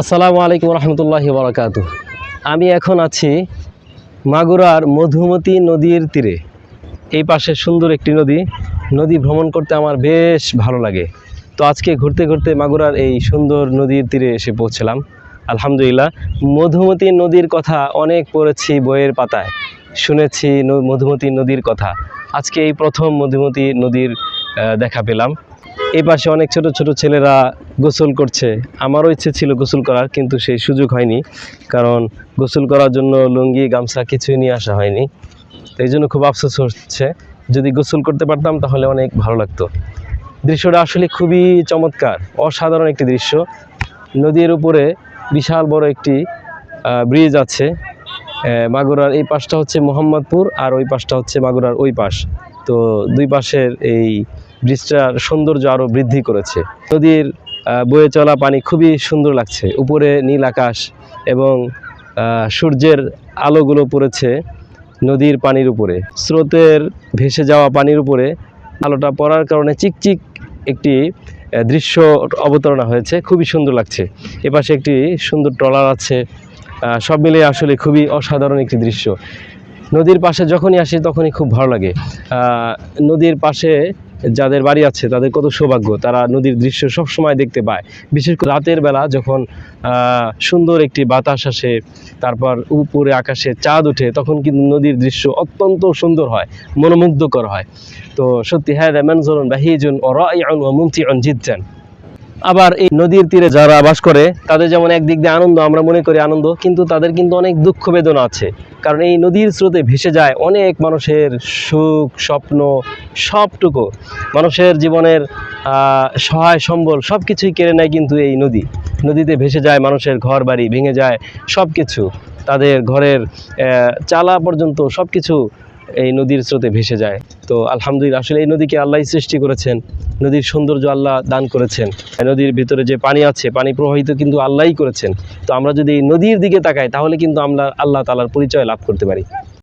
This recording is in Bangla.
আসসালামু আলাইকুম রহমতুল্লাহি বরকাত আমি এখন আছি মাগুরার মধুমতি নদীর তীরে। এই পাশে সুন্দর একটি নদী। নদী ভ্রমণ করতে আমার বেশ ভালো লাগে। তো আজকে ঘুরতে ঘুরতে মাগুরার এই সুন্দর নদীর তীরে এসে পৌঁছলাম। আলহামদুলিল্লাহ, মধুমতি নদীর কথা অনেক পড়েছি বইয়ের পাতায়। শুনেছি মধুমতি নদীর কথা। আজকে এই প্রথম মধুমতি নদীর দেখা পেলাম। এই পাশে অনেক ছোট ছোট ছেলেরা গোসল করছে। আমারও ইচ্ছে ছিল গোসল করার, কিন্তু সেই সুযোগ হয়নি। কারণ গোসল করার জন্য লুঙ্গি, গামছা কিছুই নিয়ে আসা হয়নি। এই জন্য খুব আফসোস হচ্ছে। যদি গোসল করতে পারতাম, তাহলে অনেক ভালো লাগতো। দৃশ্যটা আসলে খুবই চমৎকার, অসাধারণ একটি দৃশ্য। নদীর উপরে বিশাল বড় একটি ব্রিজ আছে। মাগুরার এই পাশটা হচ্ছে মোহাম্মদপুর আর ওই পাশটা হচ্ছে মাগুরার ওই পাশ। তো দুই পাশের এই ব্রিজটার সৌন্দর্য আরও বৃদ্ধি করেছে। নদীর বয়ে চলা পানি খুবই সুন্দর লাগছে। উপরে নীল আকাশ এবং সূর্যের আলোগুলো পড়েছে নদীর পানির উপরে। স্রোতের ভেসে যাওয়া পানির উপরে আলোটা পড়ার কারণে চিকচিক একটি দৃশ্য অবতারণা হয়েছে। খুবই সুন্দর লাগছে। এপাশে একটি সুন্দর ট্রলার আছে। সব মিলিয়ে আসলে খুবই অসাধারণ একটি দৃশ্য। নদীর পাশে যখনই আসি তখনই খুব ভালো লাগে। নদীর পাশে যাদের বাড়ি আছে, তাদের কত সৌভাগ্য। তারা নদীর দৃশ্য সব সময় দেখতে পায়। বিশেষ করে রাতের বেলা যখন সুন্দর একটি বাতাস আসে, তারপর উপরে আকাশে চাঁদ ওঠে, তখন কিন্তু নদীর দৃশ্য অত্যন্ত সুন্দর হয়, মনোমুগ্ধকর হয়। তো সত্যি হ্যাঁ রেমান রেমানজরন বাহিজুন ও রাইউন ও মুমতিউন জিদ্দান। আবার এই নদীর তীরে যারা বাস করে, তাদের যেমন একদিক দিয়ে আনন্দ, আমরা মনে করি আনন্দ, কিন্তু তাদের কিন্তু অনেক দুঃখ বেদনা আছে। কারণ এই নদীর স্রোতে ভেসে যায় অনেক মানুষের সুখ, স্বপ্ন, সবটুকু। মানুষের জীবনের সহায় সম্বল সব কিছুই কেড়ে নেয় কিন্তু এই নদী। নদীতে ভেসে যায় মানুষের ঘর বাড়ি ভেঙে যায় সব কিছু তাদের ঘরের চালা পর্যন্ত সব কিছু এই নদীর স্রোতে ভেসে যায়। তো আলহামদুলিল্লাহ, আসলে এই নদীকে আল্লাহ সৃষ্টি করেছেন। নদীর সৌন্দর্য আল্লাহ দান করেছেন। নদীর ভিতরে যে পানি আছে, পানি প্রবাহিত কিন্তু আল্লাহই করেছেন। তো আমরা যদি নদীর দিকে তাকাই, তাহলে কিন্তু আমরা আল্লাহ তালার পরিচয় লাভ করতে পারি।